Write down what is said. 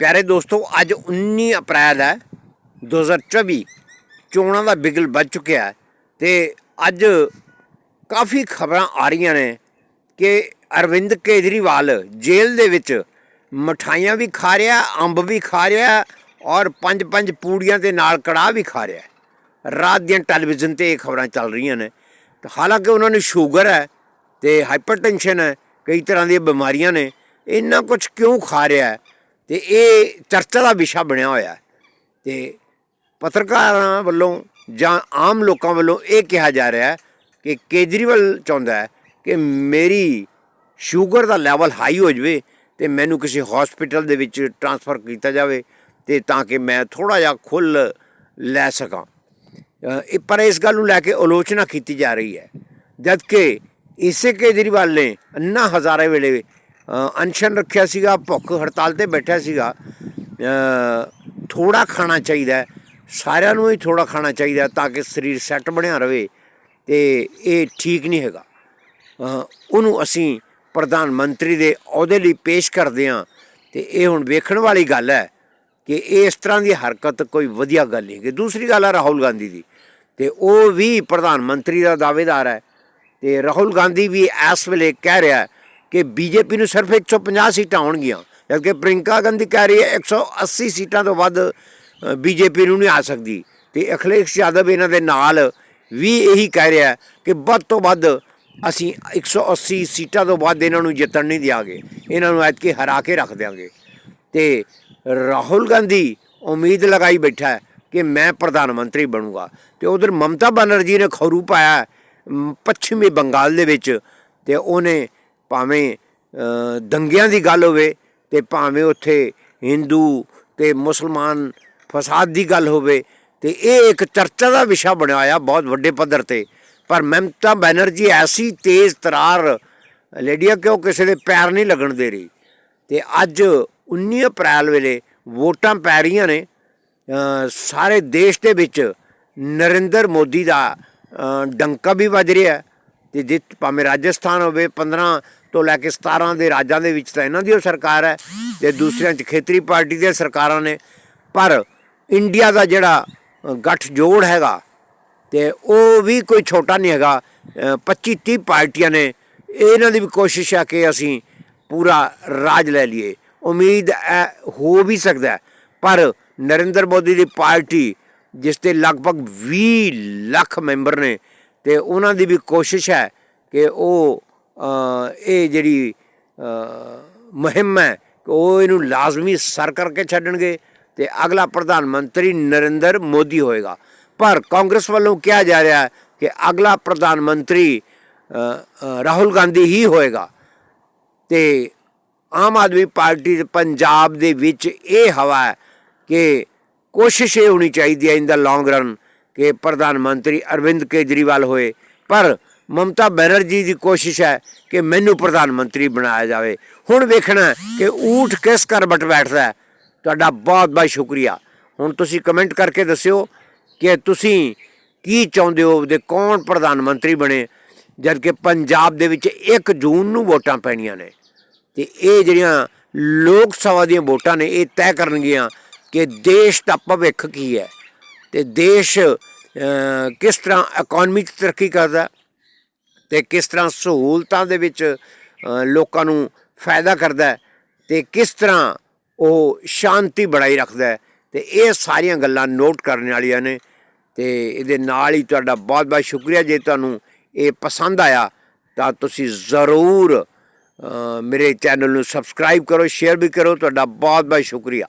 ਪਿਆਰੇ ਦੋਸਤੋ, ਅੱਜ 19 ਅਪ੍ਰੈਲ ਹੈ 2024 ਚੋਣਾਂ ਦਾ ਬਿਗਲ ਵੱਜ ਚੁੱਕਿਆ ਹੈ ਤੇ ਅੱਜ ਕਾਫੀ ਖਬਰਾਂ ਆ ਰਹੀਆਂ ਨੇ ਕਿ ਅਰਵਿੰਦ ਕੇਜਰੀਵਾਲ ਜੇਲ੍ਹ ਦੇ ਵਿੱਚ ਮਠਾਈਆਂ ਵੀ ਖਾ ਰਿਹਾ, ਅੰਬ ਵੀ ਖਾ ਰਿਹਾ ਔਰ ਪੰਜ ਪੰਜ ਪੂੜੀਆਂ ਦੇ ਨਾਲ ਕੜਾਹ ਵੀ ਖਾ ਰਿਹਾ ਰਾਤ ਦੀਆਂ ਟੈਲੀਵਿਜ਼ਨ ਤੇ ਇਹ ਖਬਰਾਂ ਚੱਲ ਰਹੀਆਂ ਨੇ। ਹਾਲਾਂਕਿ ਉਹਨਾਂ ਨੂੰ ਸ਼ੂਗਰ ਹੈ ਤੇ ਹਾਈਪਰਟੈਂਸ਼ਨ ਹੈ, ਕਈ ਤਰ੍ਹਾਂ ਦੀਆਂ ਬਿਮਾਰੀਆਂ ਨੇ, ਇੰਨਾ ਕੁਝ ਕਿਉਂ ਖਾ ਰਿਹਾ ਹੈ? ਤੇ ਇਹ ਚਰਚਾ ਦਾ ਵਿਸ਼ਾ ਬਣਿਆ ਹੋਇਆ ਹੈ। ਤੇ ਪੱਤਰਕਾਰਾਂ ਵੱਲੋਂ ਜਾਂ ਆਮ ਲੋਕਾਂ ਵੱਲੋਂ ਇਹ ਕਿਹਾ ਜਾ ਰਿਹਾ ਹੈ ਕਿ ਕੇਜਰੀਵਾਲ ਚਾਹੁੰਦਾ ਹੈ ਕਿ ਮੇਰੀ ਸ਼ੂਗਰ ਦਾ ਲੈਵਲ ਹਾਈ ਹੋ ਜਾਵੇ ਤੇ ਮੈਨੂੰ ਕਿਸੇ ਹਸਪੀਟਲ ਦੇ ਵਿੱਚ ਟ੍ਰਾਂਸਫਰ ਕੀਤਾ ਜਾਵੇ ਤੇ ਤਾਂ ਕਿ ਮੈਂ ਥੋੜਾ ਜਿਹਾ ਖੁੱਲ ਲੈ ਸਕਾਂ। ਇਹ ਪਰ ਇਸ ਗੱਲ ਨੂੰ ਲੈ ਕੇ ਆਲੋਚਨਾ ਕੀਤੀ ਜਾ ਰਹੀ ਹੈ। ਜਦ ਕਿ ਇਸੇ ਕੇਜਰੀਵਾਲ ਨੇ ਅੰਨਾ ਹਜ਼ਾਰੇ ਵੇਲੇ ਅਨਸ਼ਨ ਰੱਖਿਆ ਸੀਗਾ, ਭੁੱਖ ਹੜਤਾਲ ਤੇ ਬੈਠਿਆ ਸੀਗਾ। ਥੋੜਾ ਖਾਣਾ ਚਾਹੀਦਾ ਸਾਰਿਆਂ ਨੂੰ ਹੀ ਥੋੜਾ ਖਾਣਾ ਚਾਹੀਦਾ ਤਾਂ ਕਿ ਸਰੀਰ ਸੈੱਟ ਬਣਿਆ ਰਵੇ ਤੇ ਇਹ ਠੀਕ ਨਹੀਂ ਹੈਗਾ। ਉਹਨੂੰ ਅਸੀਂ ਪ੍ਰਧਾਨ ਮੰਤਰੀ ਦੇ ਅਹੁਦੇ ਲਈ ਪੇਸ਼ ਕਰਦੇ ਹਾਂ ਤੇ ਇਹ ਹੁਣ ਵੇਖਣ ਵਾਲੀ ਗੱਲ ਹੈ ਕਿ ਇਸ ਤਰ੍ਹਾਂ ਦੀ ਹਰਕਤ ਕੋਈ ਵਧੀਆ ਗੱਲ ਨਹੀਂ ਕਿ ਦੂਸਰੀ ਗੱਲ ਹੈ ਰਾਹੁਲ ਗਾਂਧੀ ਦੀ ਤੇ ਉਹ ਵੀ ਪ੍ਰਧਾਨ ਮੰਤਰੀ ਦਾ ਦਾਅਵੇਦਾਰ ਹੈ ਤੇ ਰਾਹੁਲ ਗਾਂਧੀ ਵੀ ਇਸ ਵੇਲੇ ਕਹਿ ਰਿਹਾ ਹੈ ਕਿ ਬੀਜੇਪੀ ਨੂੰ ਸਿਰਫ 150 ਸੀਟਾਂ ਆਉਣਗੀਆਂ, ਜਦਕਿ ਪ੍ਰਿੰਕਾ ਗਾਂਧੀ ਕਹਿ ਰਹੀ ਹੈ 180 ਸੀਟਾਂ ਤੋਂ ਵੱਧ ਬੀਜੇਪੀ ਨੂੰ ਨਹੀਂ ਆ ਸਕਦੀ। ਤੇ ਅਖਿਲੇਸ਼ ਯਾਦਵ ਇਹਨਾਂ ਦੇ ਨਾਲ ਵੀ ਇਹੀ ਕਹਿ ਰਿਹਾ ਕਿ ਵੱਧ ਤੋਂ ਵੱਧ ਅਸੀਂ 180 ਸੀਟਾਂ ਤੋਂ ਵੱਧ ਇਹਨਾਂ ਨੂੰ ਜਿੱਤਣ ਨਹੀਂ ਦਿਆਂਗੇ। ਇਹਨਾਂ ਨੂੰ ਐਤਕੀ ਹਰਾ ਕੇ ਰੱਖ ਦਿਆਂਗੇ। ਤੇ ਰਾਹੁਲ ਗਾਂਧੀ ਉਮੀਦ ਲਗਾਈ ਬੈਠਾ ਹੈ ਕਿ ਮੈਂ ਪ੍ਰਧਾਨ ਮੰਤਰੀ ਬਣੂਗਾ। ਤੇ ਉਧਰ ਮਮਤਾ ਬਨਰਜੀ ਨੇ ਖਰੂ ਪਾਇਆ ਪੱਛਮੀ ਬੰਗਾਲ ਦੇ ਵਿੱਚ, ਤੇ ਉਹਨੇ ਭਾਵੇਂ ਦੰਗਿਆਂ ਦੀ ਗੱਲ ਹੋਵੇ ਤੇ ਭਾਵੇਂ ਉੱਥੇ ਹਿੰਦੂ ਤੇ ਮੁਸਲਮਾਨ ਫਸਾਦ ਦੀ ਗੱਲ ਹੋਵੇ ਤੇ ਇਹ ਇੱਕ ਚਰਚਾ ਦਾ ਵਿਸ਼ਾ ਬਣਿਆ ਹੋਇਆ ਬਹੁਤ ਵੱਡੇ ਪੱਧਰ ਤੇ। ਪਰ ਮਮਤਾ ਬੈਨਰਜੀ ਐਸੀ ਤੇਜ਼ ਤਰਾਰ, ਲੇਡੀਆ ਕਿਉਂ ਕਿਸੇ ਦੇ ਪੈਰ ਨਹੀਂ ਲੱਗਣ ਦੇ ਰਹੀ? ਤੇ ਅੱਜ 19 ਅਪ੍ਰੈਲ ਵੇਲੇ ਵੋਟਾਂ ਪੈ ਰਹੀਆਂ ਨੇ ਸਾਰੇ ਦੇਸ਼ ਦੇ ਵਿੱਚ ਨਰਿੰਦਰ ਮੋਦੀ ਦਾ ਡੰਕਾ ਵੀ ਵੱਜ ਰਿਹਾ ਹੈ। ਤੇ ਜਿ ਭਾਵੇਂ ਰਾਜਸਥਾਨ ਹੋਵੇ 15 ਤੋਂ ਲੈ ਕੇ 17 ਦੇ ਰਾਜਾਂ ਦੇ ਵਿੱਚ ਤਾਂ ਇਹਨਾਂ ਦੀ ਉਹ ਸਰਕਾਰ ਹੈ ਤੇ ਦੂਸਰਿਆਂ 'ਚ ਖੇਤਰੀ ਪਾਰਟੀ ਦੀਆਂ ਸਰਕਾਰਾਂ ਨੇ। ਪਰ ਇੰਡੀਆ ਦਾ ਜਿਹੜਾ ਅ, ਗੱਠਜੋੜ ਹੈਗਾ ਤੇ ਉਹ ਵੀ ਕੋਈ ਛੋਟਾ ਨਹੀਂ ਹੈਗਾ। 25 30 ਪਾਰਟੀਆਂ ਨੇ। ਇਹਨਾਂ ਦੀ ਵੀ ਕੋਸ਼ਿਸ਼ ਹੈ ਕਿ ਅਸੀਂ ਪੂਰਾ ਰਾਜ ਲੈ ਲਈਏ। ਉਮੀਦ ਹੈ ਹੋ ਵੀ ਸਕਦਾ ਪਰ ਨਰਿੰਦਰ ਮੋਦੀ ਦੀ ਪਾਰਟੀ ਜਿਸ 'ਤੇ ਲਗਭਗ 20 ਲੱਖ ਮੈਂਬਰ ਨੇ ਤੇ ਉਹਨਾਂ ਦੀ ਵੀ ਕੋਸ਼ਿਸ਼ ਹੈ ਕਿ ਉਹ ਇਹ ਜਿਹੜੀ ਮੁਹਿੰਮ ਹੈ ਕਿ ਉਹ ਇਹਨੂੰ ਲਾਜ਼ਮੀ ਸਰ ਕਰਕੇ ਛੱਡਣਗੇ ਤੇ ਅਗਲਾ ਪ੍ਰਧਾਨ ਮੰਤਰੀ ਨਰਿੰਦਰ ਮੋਦੀ ਹੋਏਗਾ। ਪਰ ਕਾਂਗਰਸ ਵੱਲੋਂ ਕਿਹਾ ਜਾ ਰਿਹਾ ਹੈ ਕਿ ਅਗਲਾ ਪ੍ਰਧਾਨ ਮੰਤਰੀ ਰਾਹੁਲ ਗਾਂਧੀ ਹੀ ਹੋਏਗਾ। ਤੇ ਆਮ ਆਦਮੀ ਪਾਰਟੀ ਦੇ ਪੰਜਾਬ ਦੇ ਵਿੱਚ ਇਹ ਹਵਾ ਹੈ ਕਿ ਕੋਸ਼ਿਸ਼ ਇਹ ਹੋਣੀ ਚਾਹੀਦੀ ਹੈ ਇਨ ਦਾ ਲੌਂਗ ਰਨ ਕਿ ਪ੍ਰਧਾਨ ਮੰਤਰੀ ਅਰਵਿੰਦ ਕੇਜਰੀਵਾਲ ਹੋਏ। ਪਰ ਮਮਤਾ ਬੈਨਰਜੀ ਦੀ ਕੋਸ਼ਿਸ਼ ਹੈ ਕਿ ਮੈਨੂੰ ਪ੍ਰਧਾਨ ਮੰਤਰੀ ਬਣਾਇਆ ਜਾਵੇ। ਹੁਣ ਵੇਖਣਾ ਕਿ ਊਠ ਕਿਸ ਕਰਬਟ ਬੈਠਦਾ ਤੁਹਾਡਾ ਬਹੁਤ ਬਹੁਤ ਸ਼ੁਕਰੀਆ। ਹੁਣ ਤੁਸੀਂ ਕਮੈਂਟ ਕਰਕੇ ਦੱਸਿਓ ਕਿ ਤੁਸੀਂ ਕੀ ਚਾਹੁੰਦੇ ਹੋ ਦੇ ਕੌਣ ਪ੍ਰਧਾਨ ਮੰਤਰੀ ਬਣੇ, ਜਦਕਿ ਪੰਜਾਬ ਦੇ ਵਿੱਚ 1 ਜੂਨ ਨੂੰ ਵੋਟਾਂ ਪੈਣੀਆਂ ਨੇ। ਤੇ ਇਹ ਜਿਹੜੀਆਂ ਲੋਕ ਸਭਾ ਦੀਆਂ ਵੋਟਾਂ ਨੇ, ਇਹ ਤੈਅ ਕਰਨਗੀਆਂ ਕਿ ਦੇਸ਼ ਦਾ ਭਵਿੱਖ ਕੀ ਹੈ। ਤੇ ਦੇਸ਼ ਕਿਸ ਤਰ੍ਹਾਂ ਇਕਨੋਮੀ 'ਚ ਤਰੱਕੀ ਕਰਦਾ ਤੇ ਕਿਸ ਤਰ੍ਹਾਂ ਸਹੂਲਤਾਂ ਦੇ ਵਿੱਚ ਲੋਕਾਂ ਨੂੰ ਫਾਇਦਾ ਕਰਦਾ ਹੈ ਤੇ ਕਿਸ ਤਰ੍ਹਾਂ ਉਹ ਸ਼ਾਂਤੀ ਬਣਾਈ ਰੱਖਦਾ ਹੈ ਤੇ ਇਹ ਸਾਰੀਆਂ ਗੱਲਾਂ ਨੋਟ ਕਰਨ ਵਾਲੀਆਂ ਨੇ ਤੇ ਇਹਦੇ ਨਾਲ ਹੀ ਤੁਹਾਡਾ ਬਹੁਤ ਬਹੁਤ ਸ਼ੁਕਰੀਆ। ਜੇ ਤੁਹਾਨੂੰ ਇਹ ਪਸੰਦ ਆਇਆ ਤਾਂ ਤੁਸੀਂ ਜ਼ਰੂਰ ਮੇਰੇ ਚੈਨਲ ਨੂੰ ਸਬਸਕ੍ਰਾਈਬ ਕਰੋ, ਸ਼ੇਅਰ ਵੀ ਕਰੋ। ਤੁਹਾਡਾ ਬਹੁਤ ਬਹੁਤ ਸ਼ੁਕਰੀਆ।